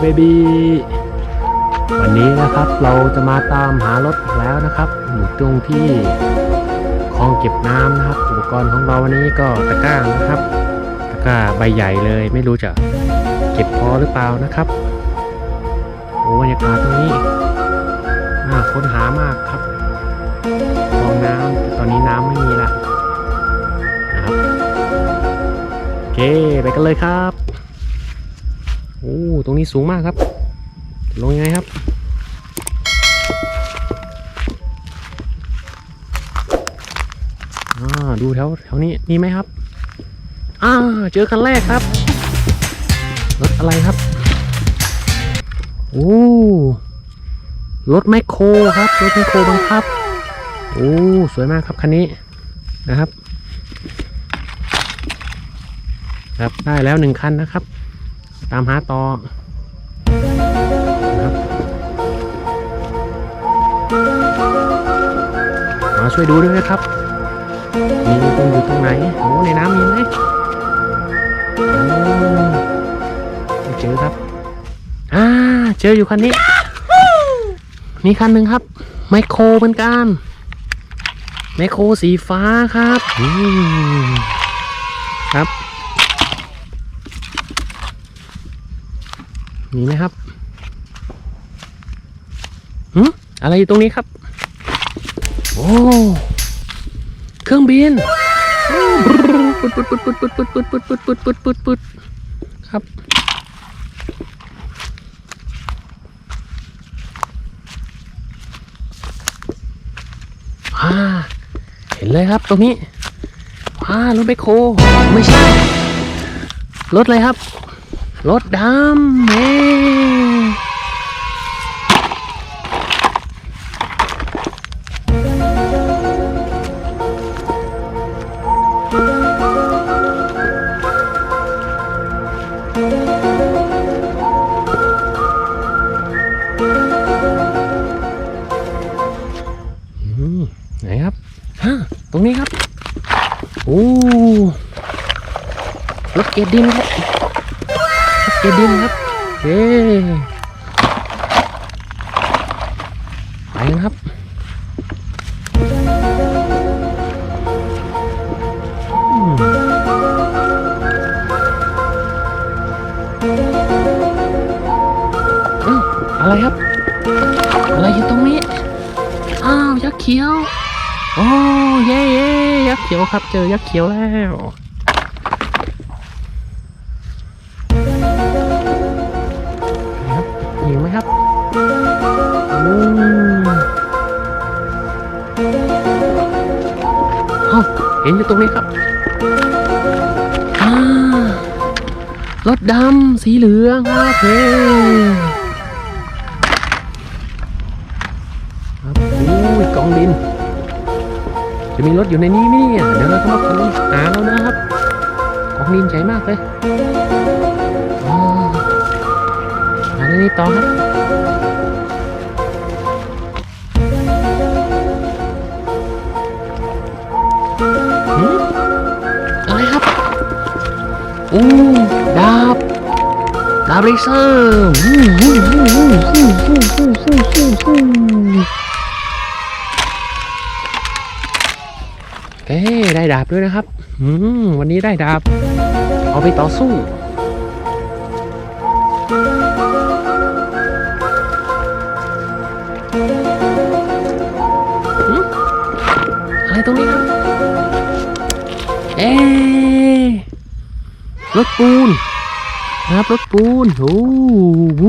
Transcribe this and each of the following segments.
เบบีวันนี้นะครับเราจะมาตามหารถแล้วนะครับอยู่ตรงที่คลองเก็บน้ำนะครับ อุปกรณ์ของเราวันนี้ก็ตะกร้านะครับ ตะกร้าใบใหญ่เลย ไม่รู้จะเก็บพอหรือเปล่านะครับโอ้บรรยากาศตรงนี้น่าค้นหามากครับคลองน้ำแต่ตอนนี้น้ำไม่มีละนะครับโอเคไปกันเลยครับ โอ้ตรงนี้สูงมากครับ ลงยังไงครับอ่าดูแถวแถวนี้มีไหมครับ อ่า เจอคันแรกครับรถอะไรครับ โอ้รถแมคโครครับ รถแมคโครบังคับ โอ้ สวยมากครับคันนี้นะครับ ครับ ได้แล้วหนึ่งคันนะครับ ตามหาต่อมาช่วยดูด้วยนะครับ มีตรงอยู่ตรงไหนโอ้ในน้ำมีไหมอ้ไม่เจอครับ อ่า เจออยู่คันนี้ มีคันหนึ่งครับ ไมโครเหมือนกัน ไมโครสีฟ้าครับอืมครับ มีไหมครับหืมอะไรอยู่ตรงนี้ครับ โอ้ เครื่องบินปุดปุดปุดปุดปุดปุดปุดปุดปุดปุดปุดปุดปุดครับอ่าเห็นเลยครับตรงนี้อ่ารถไบโค ไม่ใช่ รถอะไรครับ รถดำเฮ้อืมไหนครับฮะตรงนี้ครับ โอ้รถเก็บดินครับ เก็บดินครับเย้ไปครับอืมอ้าวอะไรครับ อะไรอยู่ตรงนี้ อ้าวยักษ์เขียว โอ้เย่เย่ยักษ์เขียวครับ เจอยักษ์เขียวแล้ว เอ้าเห็นอยู่ตรงนี้ครับอ่ารถดำสีเหลืองครับเฮ้ครับอุ้ยกองดิน จะมีรถอยู่ในนี้ไหมเนี่ยเดี๋ยวเราต้องมาค้นหาแล้วนะครับกองดินใหญ่มากเลยอ๋อมาในนี้ต่อครับ ดาบดาบเลเซอร์เอ้ได้ดาบด้วยนะครับวันนี้ได้ดาบ เอาไปต่อสู้อะไรตรงนี้ครับเอ๊ รถปูนนะครับรถปูนโอ้โห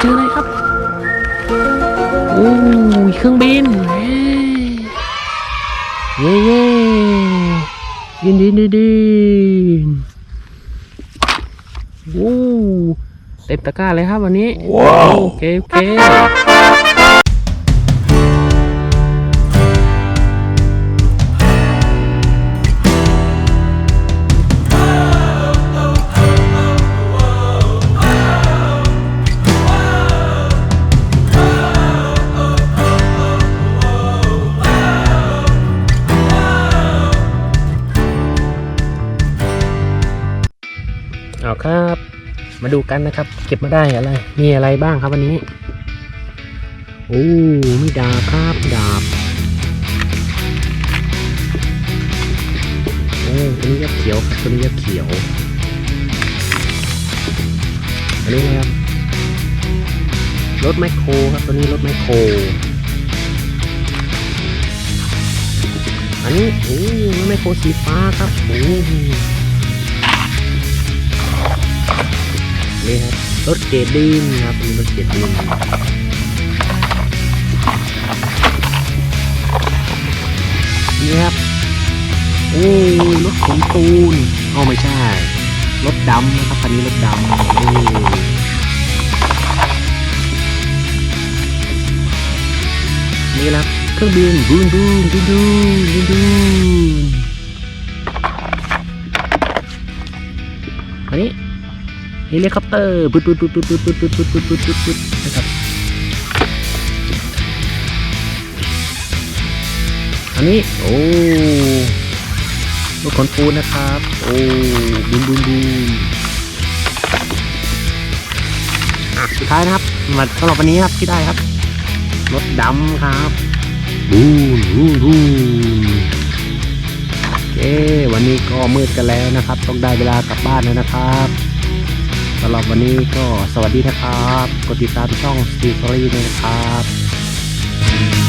เจออะไรครับ โอ้ยเครื่องบินเย้เย้ยินดินดินดิ นโอ้เต็มตะกร้าเลยครับวันนี้ ว้าว โอเคโอเค มาดูกันนะครับ เก็บมาได้อะไร มีอะไรบ้างครับวันนี้ โอ้มีดาบครับดาบโอ้ตัวนี้ยักษ์เขียวครับตัวนี้ยักษ์เขียวอันนี้นะครับรถแมโครครับตัวนี้รถแมโครอันนี้โอ้รถแมโครสีฟ้าครับโอ้ นี่ครับรถเกดดิ้งครับเป็นรถเกดดิ้งนี่ครับโอ้รถขนปูนเอาไม่ใช่รถดำนะครับคันนี้รถดำนี่นี่ครับเครื่องบินบูนบูนบูนบูนบูนบูนอันนี้ เฮลิคอปเตอร์ปุ๊ดปุ๊ดปุ๊ดปุ๊ดปุ๊ดปุ๊ดปุ๊ดปุ๊ดปุ๊ดปุ๊ดปุ๊ดนะครับอันนี้โอ้รถขนปูนนะครับ โอ้บูนบูนบูนอะสุดท้ายนะครับมาสำหรับวันนี้ครับที่ได้ครับรถดำครับบูนบูนบูนโอเควันนี้ก็มืดกันแล้วนะครับ ต้องได้เวลากลับบ้านแล้วนะครับ สำหรับวันนี้ก็สวัสดีนะครับ กดติดตามช่องสตีฟรีด้วยนะครับ